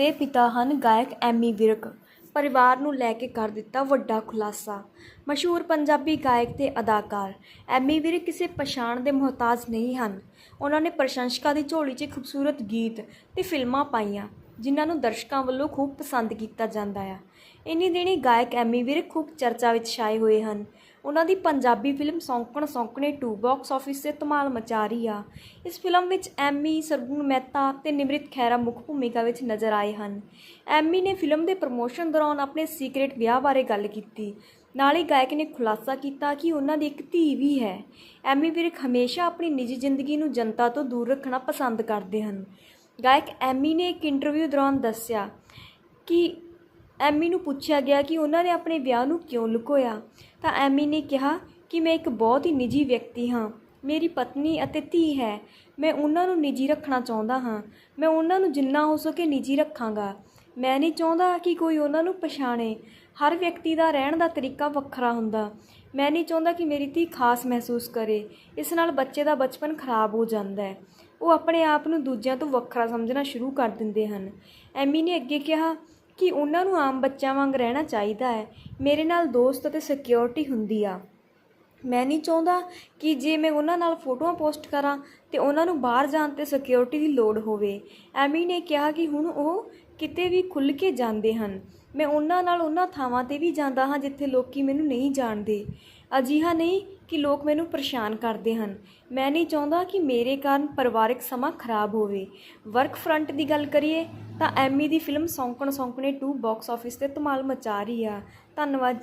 ਦੇ ਪਿਤਾ ਹਨ ਗਾਇਕ ਐਮੀ ਵਿਰਕ। ਪਰਿਵਾਰ ਨੂੰ ਲੈ ਕੇ ਕਰ ਦਿੱਤਾ ਵੱਡਾ ਖੁਲਾਸਾ। ਮਸ਼ਹੂਰ ਪੰਜਾਬੀ ਗਾਇਕ ਤੇ ਅਦਾਕਾਰ ਐਮੀ ਵਿਰਕ ਕਿਸੇ ਪਛਾਣ ਦੇ ਮੁਹਤਾਜ ਨਹੀਂ ਹਨ। ਉਹਨਾਂ ਨੇ ਪ੍ਰਸ਼ੰਸਕਾਂ ਦੀ ਝੋਲੀ 'ਚ ਖੂਬਸੂਰਤ ਗੀਤ ਤੇ ਫਿਲਮਾਂ ਪਾਈਆਂ। ਜਿਨ੍ਹਾਂ ਨੂੰ ਦਰਸ਼ਕਾਂ ਵੱਲੋਂ ਖੂਬ ਪਸੰਦ ਕੀਤਾ ਜਾਂਦਾ ਆ। ਇੰਨੀ ਦਿਨੀ ਗਾਇਕ ਐਮੀ ਵਿਰਕ ਖੂਬ ਚਰਚਾ ਵਿੱਚ ਛਾਏ ਹੋਏ ਹਨ। ਉਹਨਾਂ ਦੀ Punjabi film Saunkan Saunkne 2 box office ਤੇ ਧਮਾਲ ਮਚਾ ਰਹੀ ਆ। ਇਸ ਫਿਲਮ ਵਿੱਚ ਐਮੀ, ਸਰਗੁਣ ਮਹਿਤਾ ਤੇ ਨਿਮਰਿਤ ਖੈਰਾ ਮੁੱਖ ਭੂਮਿਕਾ ਵਿੱਚ ਨਜ਼ਰ ਆਏ ਹਨ। ਐਮੀ ਨੇ ਫਿਲਮ ਦੇ ਪ੍ਰਮੋਸ਼ਨ ਦੌਰਾਨ ਆਪਣੇ ਸੀਕ੍ਰੇਟ ਵਿਆਹ ਬਾਰੇ ਗੱਲ ਕੀਤੀ। ਨਾਲ ਹੀ ਗਾਇਕ ਨੇ ਖੁਲਾਸਾ ਕੀਤਾ ਕਿ ਉਹਨਾਂ ਦੀ ਇੱਕ ਧੀ ਵੀ ਹੈ। ਐਮੀ ਵਿਰਕ ਹਮੇਸ਼ਾ ਆਪਣੀ ਨਿੱਜੀ ਜ਼ਿੰਦਗੀ ਨੂੰ ਜਨਤਾ ਤੋਂ ਦੂਰ ਰੱਖਣਾ ਪਸੰਦ ਕਰਦੇ ਹਨ। ਗਾਇਕ ਐਮੀ ਨੇ ਇੱਕ ਇੰਟਰਵਿਊ ਦੌਰਾਨ ਦੱਸਿਆ ਕਿ ਐਮੀ ਨੂੰ ਪੁੱਛਿਆ ਗਿਆ ਕਿ ਉਹਨਾਂ ਨੇ ਆਪਣੇ ਵਿਆਹ ਨੂੰ ਕਿਉਂ ਲੁਕੋਇਆ। ਤਾਂ ਐਮੀ ਨੇ ਕਿਹਾ ਕਿ ਮੈਂ ਇੱਕ ਬਹੁਤ ਹੀ ਨਿੱਜੀ ਵਿਅਕਤੀ ਹਾਂ। ਮੇਰੀ ਪਤਨੀ ਅਤੇ ਧੀ ਹੈ। ਮੈਂ ਉਹਨਾਂ ਨੂੰ ਨਿੱਜੀ ਰੱਖਣਾ ਚਾਹੁੰਦਾ ਹਾਂ। ਮੈਂ ਉਹਨਾਂ ਨੂੰ ਜਿੰਨਾ ਹੋ ਸਕੇ ਨਿੱਜੀ ਰੱਖਾਂਗਾ। ਮੈਂ ਨਹੀਂ ਚਾਹੁੰਦਾ ਕਿ ਕੋਈ ਉਹਨਾਂ ਨੂੰ ਪਛਾਣੇ। ਹਰ ਵਿਅਕਤੀ ਦਾ ਰਹਿਣ ਦਾ ਤਰੀਕਾ ਵੱਖਰਾ ਹੁੰਦਾ। ਮੈਂ ਨਹੀਂ ਚਾਹੁੰਦਾ ਕਿ ਮੇਰੀ ਧੀ ਖਾਸ ਮਹਿਸੂਸ ਕਰੇ। ਇਸ ਨਾਲ ਬੱਚੇ ਦਾ ਬਚਪਨ ਖਰਾਬ ਹੋ ਜਾਂਦਾ ਹੈ। ਉਹ ਆਪਣੇ ਆਪ ਨੂੰ ਦੂਜਿਆਂ ਤੋਂ ਵੱਖਰਾ ਸਮਝਣਾ ਸ਼ੁਰੂ ਕਰ ਦਿੰਦੇ ਹਨ। ਐਮੀ ਨੇ ਅੱਗੇ ਕਿਹਾ ਕਿ ਉਹਨਾਂ ਨੂੰ ਆਮ ਬੱਚਿਆਂ ਵਾਂਗ ਰਹਿਣਾ ਚਾਹੀਦਾ ਹੈ। ਮੇਰੇ ਨਾਲ ਦੋਸਤ ਅਤੇ ਸਿਕਿਉਰਿਟੀ ਹੁੰਦੀ ਆ। ਮੈਂ ਨਹੀਂ ਚਾਹੁੰਦਾ ਕਿ ਜੇ ਮੈਂ ਉਹਨਾਂ ਨਾਲ ਫੋਟੋਆਂ ਪੋਸਟ ਕਰਾਂ ਤੇ ਉਹਨਾਂ ਨੂੰ ਬਾਹਰ ਜਾਣ ਤੇ ਸਿਕਿਉਰਿਟੀ ਦੀ ਲੋੜ ਹੋਵੇ। ਐਮੀ ਨੇ ਕਿਹਾ ਕਿ ਹੁਣ ਉਹ ਕਿਤੇ ਵੀ ਖੁੱਲ੍ਹ ਕੇ ਜਾਂਦੇ ਹਨ। ਮੈਂ ਉਹਨਾਂ ਨਾਲ ਉਹਨਾਂ ਥਾਵਾਂ ਤੇ ਵੀ ਜਾਂਦਾ ਹਾਂ ਜਿੱਥੇ ਲੋਕੀ ਮੈਨੂੰ ਨਹੀਂ ਜਾਣਦੇ। ਅਜਿਹਾ ਨਹੀਂ ਕਿ ਲੋਕ ਮੈਨੂੰ ਪਰੇਸ਼ਾਨ ਕਰਦੇ ਹਨ। ਮੈਂ ਨਹੀਂ ਚਾਹੁੰਦਾ ਕਿ ਮੇਰੇ ਕਾਰਨ ਪਰਿਵਾਰਕ ਸਮਾਂ ਖਰਾਬ ਹੋਵੇ। ਵਰਕ ਫਰੰਟ ਦੀ ਗੱਲ ਕਰੀਏ ਤਾਂ ਐਮੀ ਦੀ film Saunkan Saunkne 2 box office ਤੇ ਧਮਾਲ ਮਚਾ ਰਹੀ ਆ। ਧੰਨਵਾਦ